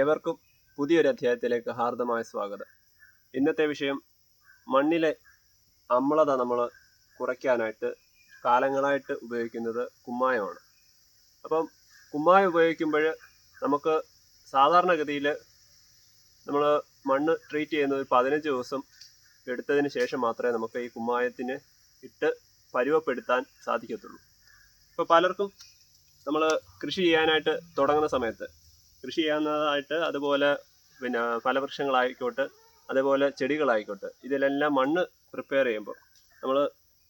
ഏവർക്കും പുതിയൊരു അധ്യായത്തിലേക്ക് ഹാർദമായ സ്വാഗതം. ഇന്നത്തെ വിഷയം മണ്ണിലെ അമ്ലത നമ്മൾ കുറയ്ക്കാനായിട്ട് കാലങ്ങളായിട്ട് ഉപയോഗിക്കുന്നത് കുമ്മായമാണ്. അപ്പം കുമ്മായം ഉപയോഗിക്കുമ്പോൾ നമുക്ക് സാധാരണഗതിയിൽ നമ്മൾ മണ്ണ് ട്രീറ്റ് ചെയ്യുന്നത് ഒരു പതിനഞ്ച് ദിവസം എടുത്തതിന് ശേഷം മാത്രമേ നമുക്ക് ഈ കുമ്മായത്തിന് ഇട്ട് പരുവപ്പെടുത്താൻ സാധിക്കത്തുള്ളൂ. ഇപ്പോൾ പലർക്കും നമ്മൾ കൃഷി ചെയ്യാനായിട്ട് തുടങ്ങുന്ന സമയത്ത് കൃഷി ചെയ്യാവുന്നതായിട്ട് അതുപോലെ പിന്നെ ഫലവൃക്ഷങ്ങളായിക്കോട്ടെ അതേപോലെ ചെടികളായിക്കോട്ടെ ഇതിലെല്ലാം മണ്ണ് പ്രിപ്പയർ ചെയ്യുമ്പോൾ നമ്മൾ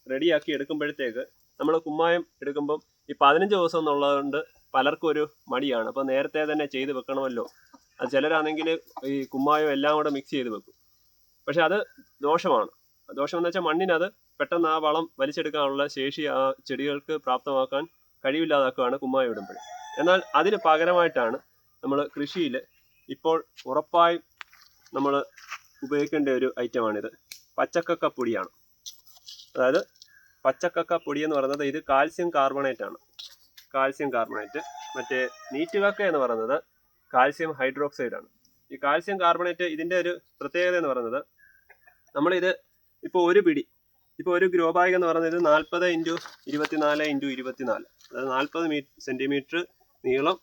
റെഡിയാക്കി എടുക്കുമ്പോഴത്തേക്ക് നമ്മൾ കുമ്മായം എടുക്കുമ്പം ഈ പതിനഞ്ച് ദിവസം എന്നുള്ളതുകൊണ്ട് പലർക്കും ഒരു മടിയാണ്. അപ്പോൾ നേരത്തെ തന്നെ ചെയ്ത് വെക്കണമല്ലോ. അത് ചിലരാണെങ്കിൽ ഈ കുമ്മായം എല്ലാം കൂടെ മിക്സ് ചെയ്ത് വെക്കും. പക്ഷെ അത് ദോഷമാണ്. ദോഷം എന്ന് വെച്ചാൽ മണ്ണിനത് പെട്ടെന്ന് ആ വളം വലിച്ചെടുക്കാനുള്ള ശേഷി ആ ചെടികൾക്ക് പ്രാപ്തമാക്കാൻ കഴിവില്ലാതാക്കുകയാണ് കുമ്മായം ഇടുമ്പോൾ എന്നാൽ അതിന് പകരമായിട്ടാണ് നമ്മൾ കൃഷിയിൽ ഇപ്പോൾ ഉറപ്പായും നമ്മൾ ഉപയോഗിക്കേണ്ട ഒരു ഐറ്റമാണിത്. പച്ചക്കക്ക പൊടിയാണ് അതായത് പച്ചക്കക്ക പൊടി എന്ന് പറയുന്നത് ഇത് കാൽസ്യം കാർബണേറ്റ് ആണ് കാൽസ്യം കാർബണേറ്റ്. മറ്റേ നീറ്റുകക്ക എന്ന് പറയുന്നത് കാൽസ്യം ഹൈഡ്രോക്സൈഡ് ആണ് ഈ കാൽസ്യം കാർബണേറ്റ് ഇതിന്റെ ഒരു പ്രത്യേകത എന്ന് പറയുന്നത് നമ്മളിത് ഇപ്പോൾ ഒരു പിടി ഇപ്പോൾ ഒരു ഗ്രോ ബാഗ് എന്ന് പറയുന്നത് നാൽപ്പത് ഇന്റു ഇരുപത്തിനാല് ഇന്റു ഇരുപത്തിനാല്. അതായത് നാൽപ്പത് മീ സെന്റിമീറ്റർ നീളം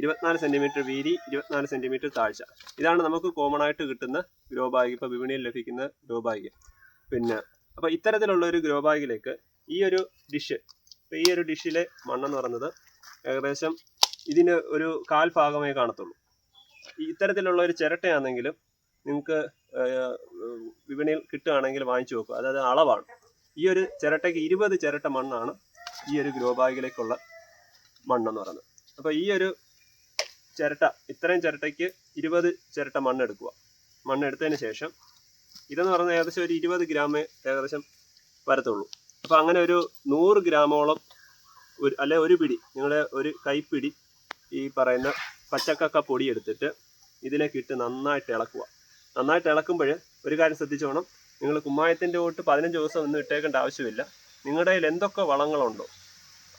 ഇരുപത്തിനാല് സെന്റിമീറ്റർ വീതി ഇരുപത്തിനാല് സെന്റിമീറ്റർ താഴ്ച. ഇതാണ് നമുക്ക് കോമൺ ആയിട്ട് കിട്ടുന്ന ഗ്രോ ബാഗ് ഇപ്പോൾ വിപണിയിൽ ലഭിക്കുന്ന ഗ്രോ ബാഗ് പിന്നെ അപ്പോൾ ഇത്തരത്തിലുള്ള ഒരു ഗ്രോ ബാഗിലേക്ക് ഈ ഒരു ഡിഷ് ഇപ്പോൾ ഈ ഒരു ഡിഷിലെ മണ്ണെന്ന് പറയുന്നത് ഏകദേശം ഇതിന് ഒരു കാൽ ഭാഗമേ കാണത്തുള്ളൂ. ഇത്തരത്തിലുള്ള ഒരു ചിരട്ടയാണെങ്കിലും നിങ്ങൾക്ക് വിപണിയിൽ കിട്ടുകയാണെങ്കിൽ വാങ്ങിച്ചു നോക്കുക. അതായത് അളവാണ്. ഈ ഒരു ചിരട്ടയ്ക്ക് ഇരുപത് ചിരട്ട മണ്ണാണ് ഈ ഒരു ഗ്രോ ബാഗിലേക്കുള്ള മണ്ണെന്ന് പറയുന്നത്. അപ്പോൾ ഈ ഒരു ചിരട്ട ഇത്രയും ചിരട്ടയ്ക്ക് ഇരുപത് ചിരട്ട മണ്ണെടുക്കുക മണ്ണെടുത്തതിന് ശേഷം ഇതെന്ന് പറയുന്നത് ഏകദേശം ഒരു ഇരുപത് ഗ്രാം ഏകദേശം വരത്തുള്ളൂ. അപ്പോൾ അങ്ങനെ ഒരു നൂറ് ഗ്രാമോളം ഒരു അല്ലെ ഒരു പിടി നിങ്ങളുടെ ഒരു കൈപ്പിടി ഈ പറയുന്ന പച്ചക്കക്ക പൊടി എടുത്തിട്ട് ഇതിലേക്ക് ഇട്ട് നന്നായിട്ട് ഇളക്കുക. നന്നായിട്ട് ഇളക്കുമ്പോൾ ഒരു കാര്യം ശ്രദ്ധിച്ചോണം. നിങ്ങൾ കുമ്മായത്തിന്റെ തൊട്ട് പതിനഞ്ച് ദിവസം ഒന്നും ഇട്ടേക്കേണ്ട ആവശ്യമില്ല. നിങ്ങളുടെ കയ്യിൽ എന്തൊക്കെ വളങ്ങളുണ്ടോ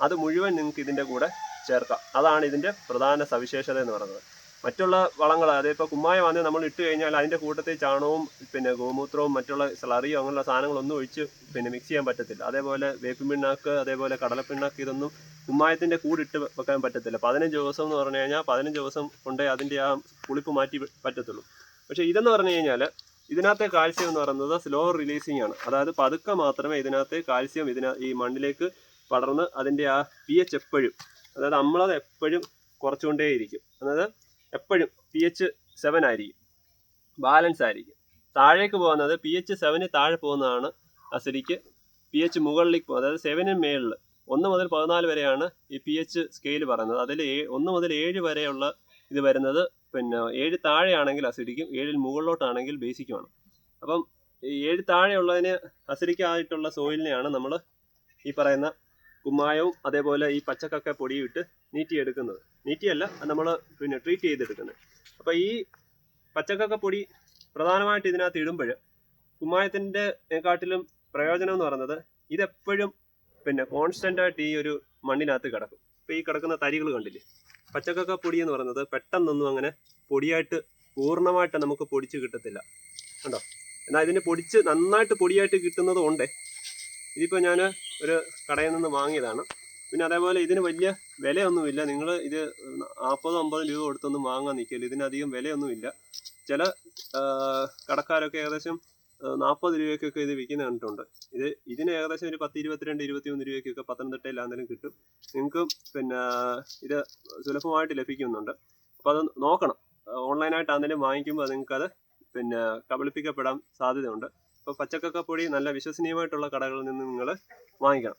അത് മുഴുവൻ നിങ്ങൾക്ക് ഇതിന്റെ കൂടെ ചേർക്കാം. അതാണ് ഇതിന്റെ പ്രധാന സവിശേഷത എന്ന് പറയുന്നത്. മറ്റുള്ള വളങ്ങൾ കുമ്മായ കുമ്മായമാണെങ്കിൽ നമ്മൾ ഇട്ട് കഴിഞ്ഞാൽ അതിന്റെ കൂട്ടത്തിൽ ചാണകവും പിന്നെ ഗോമൂത്രവും മറ്റുള്ള സ്ലറിയോ അങ്ങനെയുള്ള സാധനങ്ങളൊന്നും ഒഴിച്ച് പിന്നെ മിക്സ് ചെയ്യാൻ പറ്റത്തില്ല. അതേപോലെ വേപ്പിൻ പിണ്ണാക്ക് അതേപോലെ കടലപ്പിണ്ണാക്ക് ഇതൊന്നും കുമ്മായത്തിന്റെ കൂടിട്ട് വെക്കാൻ പറ്റത്തില്ല. പതിനഞ്ച് ദിവസം എന്ന് പറഞ്ഞു കഴിഞ്ഞാൽ പതിനഞ്ച് ദിവസം കൊണ്ടേ അതിന്റെ ആ പുളിപ്പ് മാറ്റി പറ്റത്തുള്ളൂ. പക്ഷേ ഇതെന്ന് പറഞ്ഞു കഴിഞ്ഞാൽ ഇതിനകത്തെ കാൽസ്യം എന്ന് പറയുന്നത് സ്ലോ റിലീസിങ് ആണ്. അതായത് പതുക്കെ മാത്രമേ ഇതിനകത്തെ കാൽസ്യം ഇതിന ഈ മണ്ണിലേക്ക് പടർന്ന് അതിന്റെ ആ പി എച്ച് എപ്പോഴും അതായത് അമ്ലത എപ്പോഴും കുറച്ചുകൊണ്ടേയിരിക്കും. അതായത് എപ്പോഴും പി എച്ച് സെവൻ ആയിരിക്കും. ബാലൻസ് ആയിരിക്കും. താഴേക്ക് പോകുന്നത് പി എച്ച് സെവന് താഴെ പോകുന്നതാണ് അസിഡിക്ക് പി എച്ച് മുകളിലേക്ക് പോകുന്നത് അതായത് സെവന് മേളിൽ ഒന്ന് മുതൽ പതിനാല് വരെയാണ് ഈ പി എച്ച് സ്കെയിൽ പറയുന്നത് അതിൽ ഒന്ന് മുതൽ ഏഴ് വരെയുള്ള ഇത് വരുന്നത് പിന്നെ ഏഴ് താഴെയാണെങ്കിൽ അസിഡിക്കും ഏഴിൽ മുകളിലോട്ടാണെങ്കിൽ ബേസിക്കുമാണ് അപ്പം ഏഴ് താഴെയുള്ളതിന് അസിഡിക്കായിട്ടുള്ള സോയിലിനെയാണ് നമ്മൾ ഈ പറയുന്ന കുമ്മായവും അതേപോലെ ഈ പച്ചക്കൊക്കെ പൊടിയിട്ട് നീറ്റിയെടുക്കുന്നത്. നീറ്റിയല്ല നമ്മൾ പിന്നെ ട്രീറ്റ് ചെയ്തെടുക്കുന്നത്. അപ്പോൾ ഈ പച്ചക്കക്ക പൊടി പ്രധാനമായിട്ട് ഇതിനകത്ത് ഇടുമ്പോൾ കുമ്മായത്തിന്റെ കാട്ടിലും പ്രയോജനം എന്ന് പറയുന്നത് ഇതെപ്പോഴും പിന്നെ കോൺസ്റ്റന്റ് ആയിട്ട് ഈ ഒരു മണ്ണിനകത്ത് കിടക്കും. ഇപ്പോൾ ഈ കിടക്കുന്ന തരികൾ കണ്ടില്ലേ? പച്ചക്കക്ക പൊടി എന്ന് പറയുന്നത് പെട്ടെന്നൊന്നും അങ്ങനെ പൊടിയായിട്ട് പൂർണമായിട്ട് നമുക്ക് പൊടിച്ച് കിട്ടത്തില്ല. കണ്ടോ? എന്നാൽ ഇതിന് പൊടിച്ച് നന്നായിട്ട് പൊടിയായിട്ട് കിട്ടുന്നത് കൊണ്ടേ ഇതിപ്പോൾ ഞാൻ ഒരു കടയിൽ നിന്ന് വാങ്ങിയതാണ്. പിന്നെ അതേപോലെ ഇതിന് വലിയ വിലയൊന്നുമില്ല. നിങ്ങൾ ഇത് നാൽപ്പതോ അമ്പതോ രൂപ കൊടുത്തൊന്നും വാങ്ങാൻ നിൽക്കില്ല. ഇതിനധികം വിലയൊന്നുമില്ല. ചില കടക്കാരൊക്കെ ഏകദേശം നാൽപ്പത് രൂപയ്ക്കൊക്കെ ഇത് വിൽക്കുന്ന കണ്ടിട്ടുണ്ട്. ഇത് ഇതിന് ഏകദേശം ഒരു പത്ത് ഇരുപത്തിരണ്ട് ഇരുപത്തിമൂന്ന് രൂപയ്ക്കൊക്കെ പത്തനംതിട്ടയിലാണെങ്കിലും കിട്ടും. നിങ്ങൾക്ക് പിന്നെ ഇത് സുലഭമായിട്ട് ലഭിക്കുന്നുണ്ട്. അപ്പോൾ അത് നോക്കണം. ഓൺലൈനായിട്ടാണെങ്കിലും വാങ്ങിക്കുമ്പോൾ നിങ്ങൾക്കത് പിന്നെ കബളിപ്പിക്കപ്പെടാൻ സാധ്യതയുണ്ട്. അപ്പോൾ പച്ചക്കക്ക പൊടി നല്ല വിശ്വസനീയമായിട്ടുള്ള കടകളിൽ നിന്ന് നിങ്ങൾ വാങ്ങിക്കണം.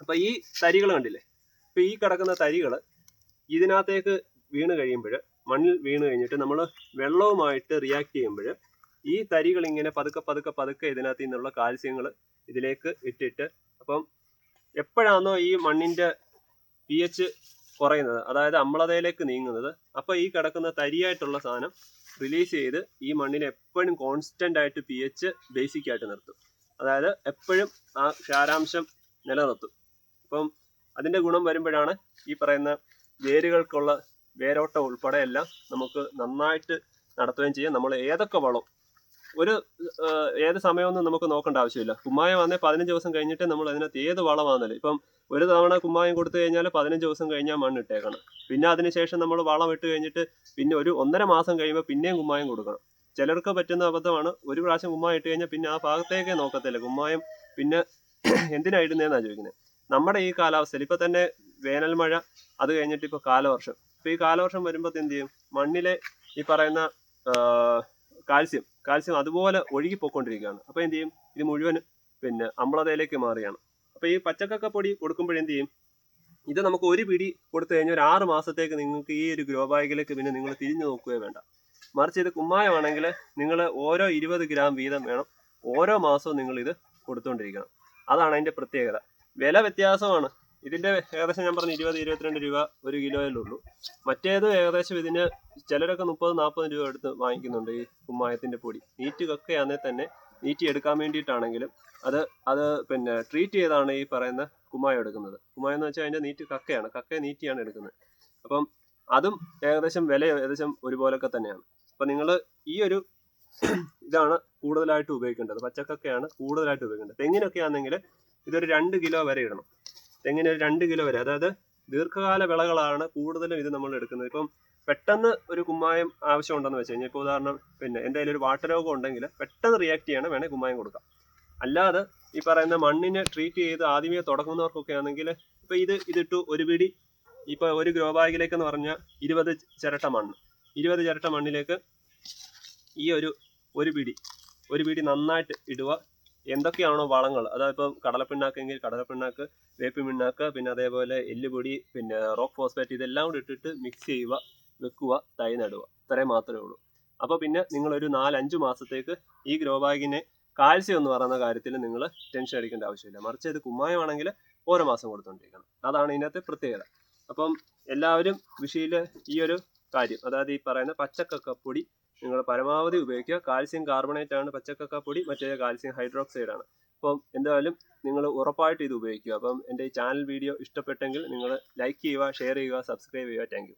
അപ്പോൾ ഈ തരികൾ കണ്ടില്ലേ? ഇപ്പോൾ ഈ കിടക്കുന്ന തരികൾ ഇതിനകത്തേക്ക് വീണ് കഴിയുമ്പോൾ മണ്ണിൽ വീണ് കഴിഞ്ഞിട്ട് നമ്മൾ വെള്ളവുമായിട്ട് റിയാക്ട് ചെയ്യുമ്പോൾ ഈ തരികൾ ഇങ്ങനെ പതുക്കെ പതുക്കെ പതുക്കെ ഇതിനകത്ത് നിന്നുള്ള കാൽസ്യങ്ങൾ ഇതിലേക്ക് ഇട്ടിട്ട് അപ്പം എപ്പോഴാണോ ഈ മണ്ണിന്റെ പി എച്ച് കുറയുന്നത് അതായത് അമ്ലതയിലേക്ക് നീങ്ങുന്നത് അപ്പോൾ ഈ കിടക്കുന്ന തരിയായിട്ടുള്ള സാധനം റിലീസ് ചെയ്ത് ഈ മണ്ണിനെ എപ്പോഴും കോൺസ്റ്റന്റ് ആയിട്ട് പി എച്ച് ബേസിക് ആയിട്ട് നിർത്തും. അതായത് എപ്പോഴും ആ ക്ഷാരാംശം നിലനിർത്തും. അപ്പം അതിന്റെ ഗുണം വരുമ്പോഴാണ് ഈ പറയുന്ന വേരുകൾക്കുള്ള വേരോട്ടം ഉൾപ്പെടെ എല്ലാം നമുക്ക് നന്നായിട്ട് നടത്തുകയും ചെയ്യാം. നമ്മൾ ഏതൊക്കെ വളം ഒരു ഏത് സമയമൊന്നും നമുക്ക് നോക്കേണ്ട ആവശ്യമില്ല. കുമ്മായം വന്നേ പതിനഞ്ച് ദിവസം കഴിഞ്ഞിട്ട് നമ്മൾ അതിനകത്ത് ഏത് വളമാണെന്നല്ലേ. ഇപ്പം ഒരു തവണ കുമ്മായം കൊടുത്തു കഴിഞ്ഞാൽ പതിനഞ്ച് ദിവസം കഴിഞ്ഞാൽ മണ്ണ് ഇട്ടേക്കണം. പിന്നെ അതിനുശേഷം നമ്മൾ വളം ഇട്ട് കഴിഞ്ഞിട്ട് പിന്നെ ഒരു ഒന്നര മാസം കഴിയുമ്പോൾ പിന്നെയും കുമ്മായം കൊടുക്കണം. ചിലർക്ക് പറ്റുന്ന അബദ്ധമാണ്. ഒരു പ്രാവശ്യം കുമ്മായം ഇട്ട് കഴിഞ്ഞാൽ പിന്നെ ആ ഭാഗത്തേക്കേ നോക്കത്തില്ല. കുമ്മായം പിന്നെ എന്തിനാ ചോദിക്കുന്നത് നമ്മുടെ ഈ കാലാവസ്ഥയിൽ ഇപ്പം തന്നെ വേനൽ മഴ അത് കഴിഞ്ഞിട്ട് ഇപ്പോൾ കാലവർഷം. ഇപ്പോൾ ഈ കാലവർഷം വരുമ്പോൾ എന്ത് ചെയ്യും? മണ്ണിലെ ഈ പറയുന്ന കാൽസ്യം കാൽസ്യം അതുപോലെ ഒഴുകി പോയിക്കൊണ്ടിരിക്കുകയാണ് അപ്പോൾ എന്ത് ചെയ്യും? ഇത് മുഴുവൻ പിന്നെ അമ്ലതയിലേക്ക് മാറുകയാണ്. അപ്പൊ ഈ പച്ചക്കക്ക പൊടി കൊടുക്കുമ്പോഴെന്ത് ചെയ്യും? ഇത് നമുക്ക് ഒരു പിടി കൊടുത്തു കഴിഞ്ഞാൽ ഒരു ആറ് മാസത്തേക്ക് നിങ്ങൾക്ക് ഈ ഒരു ഗ്രോ ബാഗിലേക്ക് പിന്നെ നിങ്ങൾ തിരിഞ്ഞു നോക്കുകയോ വേണ്ട. മറിച്ച് ഇത് കുമ്മായമാണെങ്കിൽ നിങ്ങൾ ഓരോ ഇരുപത് ഗ്രാം വീതം വേണം. ഓരോ മാസവും നിങ്ങൾ ഇത് കൊടുത്തുകൊണ്ടിരിക്കണം അതാണ് അതിന്റെ പ്രത്യേകത. വില വ്യത്യാസമാണ്. ഇതിന്റെ ഏകദേശം ഞാൻ പറഞ്ഞു ഇരുപത് ഇരുപത്തിരണ്ട് രൂപ ഒരു കിലോയിലുള്ളൂ മറ്റേത് ഏകദേശം ഇതിന് ചിലരൊക്കെ മുപ്പത് നാൽപ്പത് രൂപ എടുത്ത് വാങ്ങിക്കുന്നുണ്ട് ഈ കുമ്മായത്തിന്റെ പൊടി. നീറ്റ് കക്കയാണെങ്കിൽ തന്നെ നീറ്റി എടുക്കാൻ വേണ്ടിയിട്ടാണെങ്കിലും അത് അത് പിന്നെ ട്രീറ്റ് ചെയ്താണ് ഈ പറയുന്ന കുമ്മായം എടുക്കുന്നത്. കുമ്മായം എന്ന് വെച്ചാൽ അതിന്റെ നീറ്റ് കക്കയാണ്. കക്കയെ നീറ്റിയാണ് എടുക്കുന്നത്. അപ്പം അതും ഏകദേശം വില ഏകദേശം ഒരുപോലൊക്കെ തന്നെയാണ്. അപ്പം നിങ്ങൾ ഈ ഒരു ഇതാണ് കൂടുതലായിട്ട് ഉപയോഗിക്കേണ്ടത്. പച്ചക്കക്കയാണ് കൂടുതലായിട്ട് ഉപയോഗിക്കേണ്ടത്. തെങ്ങിനൊക്കെ ആണെങ്കിൽ ഇതൊരു രണ്ട് കിലോ വരെ ഇടണം. തെങ്ങിന് ഒരു രണ്ട് കിലോ വരെ. അതായത് ദീർഘകാല വിളകളാണ് കൂടുതലും ഇത് നമ്മൾ എടുക്കുന്നത്. ഇപ്പം പെട്ടെന്ന് ഒരു കുമ്മായം ആവശ്യമുണ്ടെന്ന് വെച്ച് കഴിഞ്ഞാൽ ഇപ്പോൾ ഉദാഹരണം പിന്നെ എന്തെങ്കിലും ഒരു വാട്ടർ വാട്ടരോഗം ഉണ്ടെങ്കിൽ പെട്ടെന്ന് റിയാക്ട് ചെയ്യണം വേണേൽ കുമ്മായം കൊടുക്കാം. അല്ലാതെ ഈ പറയുന്ന മണ്ണിനെ ട്രീറ്റ് ചെയ്ത് ആദ്യമേ തുടങ്ങുന്നവർക്കൊക്കെ ആണെങ്കിൽ ഇപ്പോൾ ഇത് ഇതിട്ടു ഒരു പിടി ഇപ്പോൾ ഒരു ഗ്രോ ബാഗിലേക്ക് എന്ന് പറഞ്ഞാൽ ഇരുപത് ചിരട്ട മണ്ണ്. ഇരുപത് ചിരട്ട മണ്ണിലേക്ക് ഈ ഒരു ഒരു പിടി ഒരു പിടി നന്നായിട്ട് ഇടുക. എന്തൊക്കെയാണോ വളങ്ങൾ അതായത് ഇപ്പം കടലപ്പിണ്ണാക്കെങ്കിൽ കടലപ്പിണ്ണാക്ക് വേപ്പിൻ പിണ്ണാക്ക് പിന്നെ അതേപോലെ എല്ലുപൊടി പിന്നെ റോക്ക് ഫോസ്ഫേറ്റ് ഇതെല്ലാം കൂടി ഇട്ടിട്ട് മിക്സ് ചെയ്യുക. വെക്കുക തൈ നടുക. ഇത്രയും മാത്രമേ ഉള്ളൂ. അപ്പോൾ പിന്നെ നിങ്ങൾ ഒരു നാലഞ്ച് മാസത്തേക്ക് ഈ ഗ്രോ ബാഗിനെ കാൽസ്യം എന്ന് പറയുന്ന കാര്യത്തിൽ നിങ്ങൾ ടെൻഷൻ അടിക്കേണ്ട ആവശ്യമില്ല. മറിച്ച് ഇത് കുമ്മായമാണെങ്കിൽ ഓരോ മാസം കൊടുത്തുകൊണ്ടിരിക്കണം അതാണ് ഇതിനകത്തെ പ്രത്യേകത. അപ്പം എല്ലാവരും കൃഷിയിൽ ഈ ഒരു കാര്യം അതായത് ഈ പറയുന്ന പച്ചക്കക്കപ്പൊടി നിങ്ങൾ പരമാവധി ഉപയോഗിക്കുക. കാൽസ്യം കാർബണേറ്റ് ആണ് പച്ചക്കക്കപ്പൊടി മറ്റേ കാൽസ്യം ഹൈഡ്രോക്സൈഡ് ആണ് അപ്പം എന്തായാലും നിങ്ങൾ ഉറപ്പായിട്ട് ഇത് ഉപയോഗിക്കുക. അപ്പം എന്റെ ഈ ചാനൽ വീഡിയോ ഇഷ്ടപ്പെട്ടെങ്കിൽ നിങ്ങൾ ലൈക്ക് ചെയ്യുക ഷെയർ ചെയ്യുക സബ്സ്ക്രൈബ് ചെയ്യുക. താങ്ക്